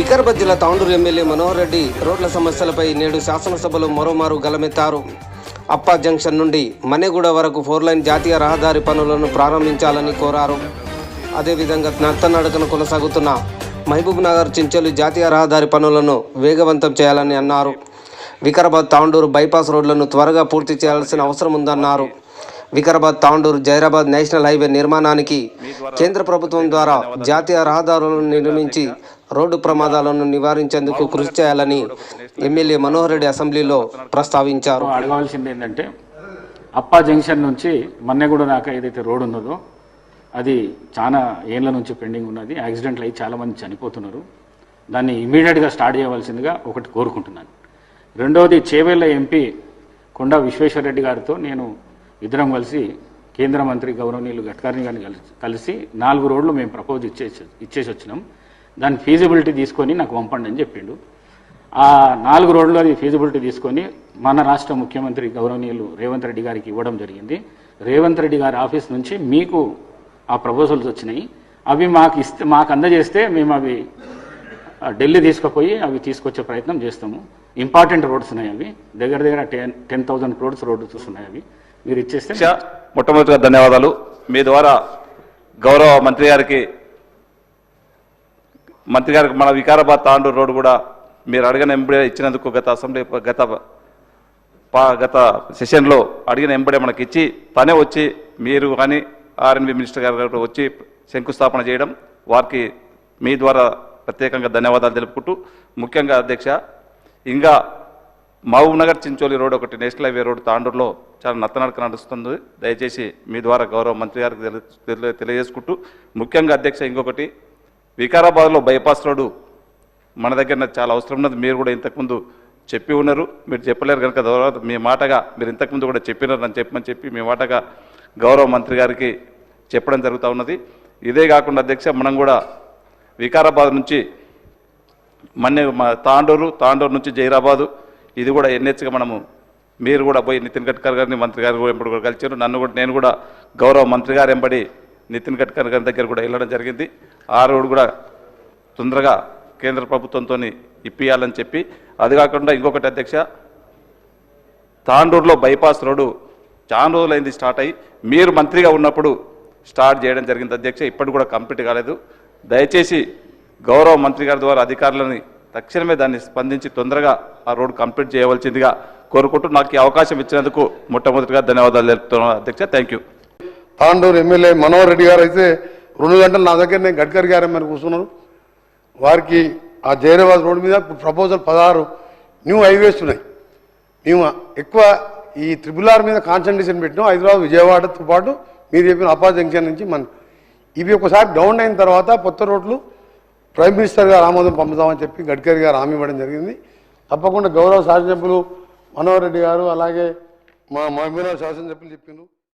వికారాబాద్ జిల్లా తాండూరు ఎమ్మెల్యే మనోహర్ రెడ్డి రోడ్ల సమస్యలపై నేడు శాసనసభలో మరోమారు గలమెత్తారు. అప్పా జంక్షన్ నుండి మనేగూడ వరకు ఫోర్ లైన్ జాతీయ రహదారి పనులను ప్రారంభించాలని కోరారు. అదేవిధంగా నత్తనడకను కొనసాగుతున్న మహబూబ్ నగర్ చించలు జాతీయ రహదారి పనులను వేగవంతం చేయాలని అన్నారు. వికారాబాద్ తాండూరు బైపాస్ రోడ్లను త్వరగా పూర్తి చేయాల్సిన అవసరం ఉందన్నారు. వికారాబాద్ తాండూరు జైరాబాద్ నేషనల్ హైవే నిర్మాణానికి కేంద్ర ప్రభుత్వం ద్వారా జాతీయ రహదారులను నిర్మించి రోడ్డు ప్రమాదాలను నివారించేందుకు కృషి చేయాలని ఎమ్మెల్యే మనోహర్ రెడ్డి అసెంబ్లీలో ప్రస్తావించారు. అడగవలసింది ఏంటంటే అప్పా జంక్షన్ నుంచి మన్నెగూడ దాకా ఏదైతే రోడ్ ఉన్నదో అది చాలా ఏళ్ళ నుంచి పెండింగ్ ఉన్నది. యాక్సిడెంట్లు అయ్యి చాలామంది చనిపోతున్నారు. దాన్ని ఇమీడియట్గా స్టార్ట్ చేయవలసిందిగా ఒకటి కోరుకుంటున్నాను. రెండవది చేవేళ్ళ ఎంపీ కొండా విశ్వేశ్వరరెడ్డి గారితో నేను ఇద్దరం కలిసి కేంద్ర మంత్రి గౌరవనీయులు గడ్కరీ గారిని కలిసి కలిసి నాలుగు రోడ్లు మేము ప్రపోజ్ ఇచ్చేసి ఇచ్చేసి వచ్చినాం. దాని ఫీజిబిలిటీ తీసుకొని నాకు పంపండి అని చెప్పిండు. ఆ నాలుగు రోడ్లు అది ఫీజిబిలిటీ తీసుకొని మన రాష్ట్ర ముఖ్యమంత్రి గౌరవనీయులు రేవంత్ రెడ్డి గారికి ఇవ్వడం జరిగింది. రేవంత్ రెడ్డి గారి ఆఫీస్ నుంచి మీకు ఆ ప్రపోజల్స్ వచ్చినాయి. అవి మాకు ఇస్తే మాకు అందజేస్తే మేము అవి ఢిల్లీ తీసుకుపోయి అవి తీసుకొచ్చే ప్రయత్నం చేస్తాము. ఇంపార్టెంట్ రోడ్స్ ఉన్నాయి అవి. దగ్గర దగ్గర ten ten thousand crores roads ఉన్నాయి అవి. మీరు ఇచ్చేస్తే మొట్టమొదటిగా ధన్యవాదాలు. మీ ద్వారా గౌరవ మంత్రి గారికి మంత్రి గారికి మన వికారాబాద్ తాండూరు రోడ్డు కూడా మీరు అడిగిన ఎంబడే ఇచ్చినందుకు గత అసెంబ్లీ గత గత సెషన్లో అడిగిన ఎంబడే మనకి ఇచ్చి తనే వచ్చి మీరు కానీ ఆర్ఎన్బి మినిస్టర్ గారు వచ్చి శంకుస్థాపన చేయడం వారికి మీ ద్వారా ప్రత్యేకంగా ధన్యవాదాలు తెలుపుకుంటూ ముఖ్యంగా అధ్యక్ష ఇంకా మహబూబ్ నగర్ చించోలి రోడ్ ఒకటి నేషనల్ హైవే రోడ్ తాండూరులో చాలా నత్తనడక నడుస్తుంది. దయచేసి మీ ద్వారా గౌరవ మంత్రి గారికి తెలియజేసుకుంటూ ముఖ్యంగా అధ్యక్ష ఇంకొకటి వికారాబాద్లో బైపాస్ రోడ్డు మన దగ్గర చాలా అవసరం ఉన్నది. మీరు కూడా ఇంతకుముందు చెప్పి ఉన్నారు. మీరు చెప్పలేరు కనుక తర్వాత మీ మాటగా మీరు ఇంతకుముందు కూడా చెప్పినారు అని చెప్పమని చెప్పి మీ మాటగా గౌరవ మంత్రి గారికి చెప్పడం జరుగుతూ ఉన్నది. ఇదే కాకుండా అధ్యక్ష మనం కూడా వికారాబాద్ నుంచి మన్నె మా తాండూరు తాండూరు నుంచి జైరాబాదు ఇది కూడా ఎన్హెచ్గా మనము మీరు కూడా పోయి నితిన్ గడ్కర్ గారిని మంత్రి గారు కూడా ఎంబడి కూడా కలిచారు నన్ను కూడా నేను కూడా గౌరవ మంత్రి గారు ఎంబడి నితిన్ గడ్కర్ గారి దగ్గర కూడా వెళ్ళడం జరిగింది. ఆ రోడ్డు కూడా తొందరగా కేంద్ర ప్రభుత్వంతో ఇప్పియాలని చెప్పి. అది కాకుండా ఇంకొకటి అధ్యక్ష తాండూరులో బైపాస్ రోడ్డు చాలా రోజులైంది స్టార్ట్ అయ్యి. మీరు మంత్రిగా ఉన్నప్పుడు స్టార్ట్ చేయడం జరిగింది అధ్యక్ష ఇప్పటి కూడా కంప్లీట్ కాలేదు. దయచేసి గౌరవ మంత్రి గారి ద్వారా అధికారులని తక్షణమే దాన్ని స్పందించి తొందరగా ఆ రోడ్డు కంప్లీట్ చేయవలసిందిగా కోరుకుంటూ నాకు ఈ అవకాశం ఇచ్చినందుకు మొట్టమొదటిగా ధన్యవాదాలు తెలుపుతున్నాను అధ్యక్ష. Thank you. Tandur MLA Manohar Reddy garu అయితే రెండు గంటలు నా దగ్గరనే గడ్కరీ గారు మీద కూర్చున్నారు. వారికి ఆ జైరాబాద్ రోడ్డు మీద ఇప్పుడు ప్రపోజల్ పదహారు న్యూ హైవేస్ ఉన్నాయి. మేము ఎక్కువ ఈ త్రిబుల్ ఆర్ మీద కాన్సన్ట్రేషన్ పెట్టినాం. హైదరాబాద్ విజయవాడతో పాటు మీరు చెప్పిన అపా జంక్షన్ నుంచి మన ఇవి ఒకసారి డౌన్ అయిన తర్వాత కొత్త రోడ్లు ప్రైమ్ మినిస్టర్ గారు ఆమోదం పంపుదామని చెప్పి గడ్కరీ గారు హామీ ఇవ్వడం జరిగింది. తప్పకుండా గౌరవ శాసనసభ్యులు మనోహర్ రెడ్డి గారు అలాగే మా మహిళా శాసనసభ్యులు చెప్పిండ్రు.